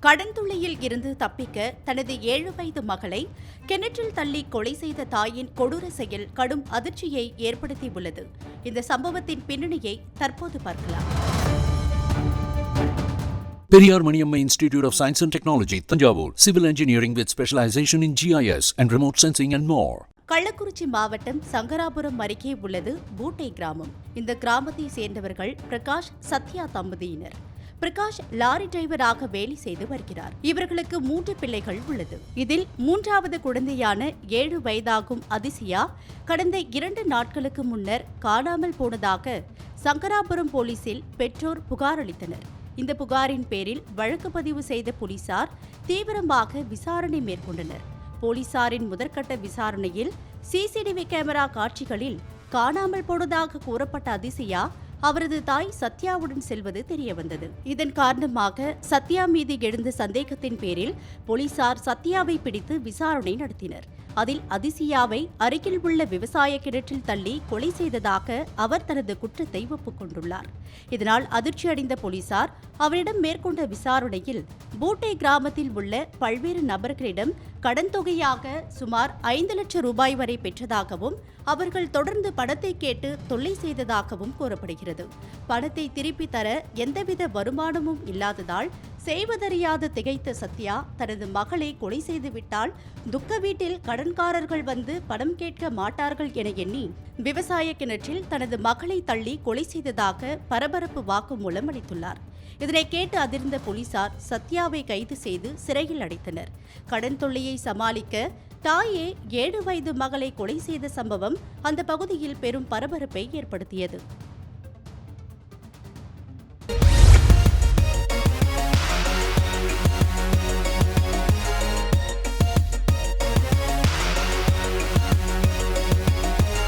கடன் இருந்து தப்பிக்க தனது ஏழு வயது மகளை கிணற்றில் தள்ளி கொலை செய்த தாயின் கொடூர செயல் கடும் அதிர்ச்சியை ஏற்படுத்தியுள்ளது. இந்த சம்பவத்தின் பின்னணியை தற்போது பார்க்கலாம். Periyar Maniamma Institute of Science and Technology, Tanjavur, Civil Engineering with specialization in GIS and remote sensing and more. Kallakurichi மாவட்டம் சங்கராபுரம் அருகே உள்ளது பூட்டை கிராமம். இந்த கிராமத்தை சேர்ந்தவர்கள் பிரகாஷ் சத்யா தம்பதியினர். பிரகாஷ் லாரி டிரைவராக வேலை செய்து வருகிறார். இவர்களுக்கு மூன்று பிள்ளைகள் உள்ளது. இதில் மூன்றாவது குழந்தையான ஏழு வயதாகும் அதிசியா கடந்த இரண்டு நாட்களுக்கு முன்னர் காணாமல் போனதாக சங்கராபுரம் போலீசில் பெற்றோர் புகார் அளித்தனர். இந்த புகாரின் பேரில் வழக்கு பதிவு செய்த போலீசார் தீவிரமாக விசாரணை மேற்கொண்டனர். போலீசாரின் முதற்கட்ட விசாரணையில் சிசிடிவி கேமரா காட்சிகளில் காணாமல் போனதாக கூறப்பட்ட அதிசயா அவரது தாய் சத்யாவுடன் செல்வது தெரியவந்தது. இதன் காரணமாக சத்யா மீது எழுந்த சந்தேகத்தின் பேரில் போலீசார் சத்யாவை பிடித்து விசாரணை நடத்தினர். அதில் அதிசியாவை அருகில் உள்ள விவசாய கிணற்றில் தள்ளி கொலை செய்ததாக அவர் தனது குற்றத்தை ஒப்புக்கொண்டுள்ளார். இதனால் அதிர்ச்சியடைந்த போலீசார் அவரிடம் மேற்கொண்ட விசாரணையில் பூட்டை கிராமத்தில் உள்ள பல்வேறு நபர்களிடம் கடன் தொகையாக சுமார் ஐந்து லட்சம் ரூபாய் வரை பெற்றதாகவும் அவர்கள் தொடர்ந்து பணத்தை கேட்டு தொல்லை செய்ததாகவும் கூறப்படுகிறது. பணத்தை திருப்பி தர எந்தவித வருமானமும் இல்லாததால் செய்வதறியாது திகைத்த சத்யா தனது மகளை கொலை செய்துவிட்டால் துக்க வீட்டில் கடன்காரர்கள் வந்து பணம் கேட்க மாட்டார்கள் என எண்ணி விவசாய கிணற்றில் தனது மகளை தள்ளி கொலை செய்ததாக பரபரப்பு வாக்குமூலம் அளித்துள்ளார். இதனை கேட்டு அதிர்ந்த போலீசார் சத்யாவை கைது செய்து சிறையில் அடைத்தனர். கடன் தொல்லையை சமாளிக்க தாயே ஏழு வயது மகளை கொலை செய்த சம்பவம் அந்த பகுதியில் பெரும் பரபரப்பை ஏற்படுத்தியது.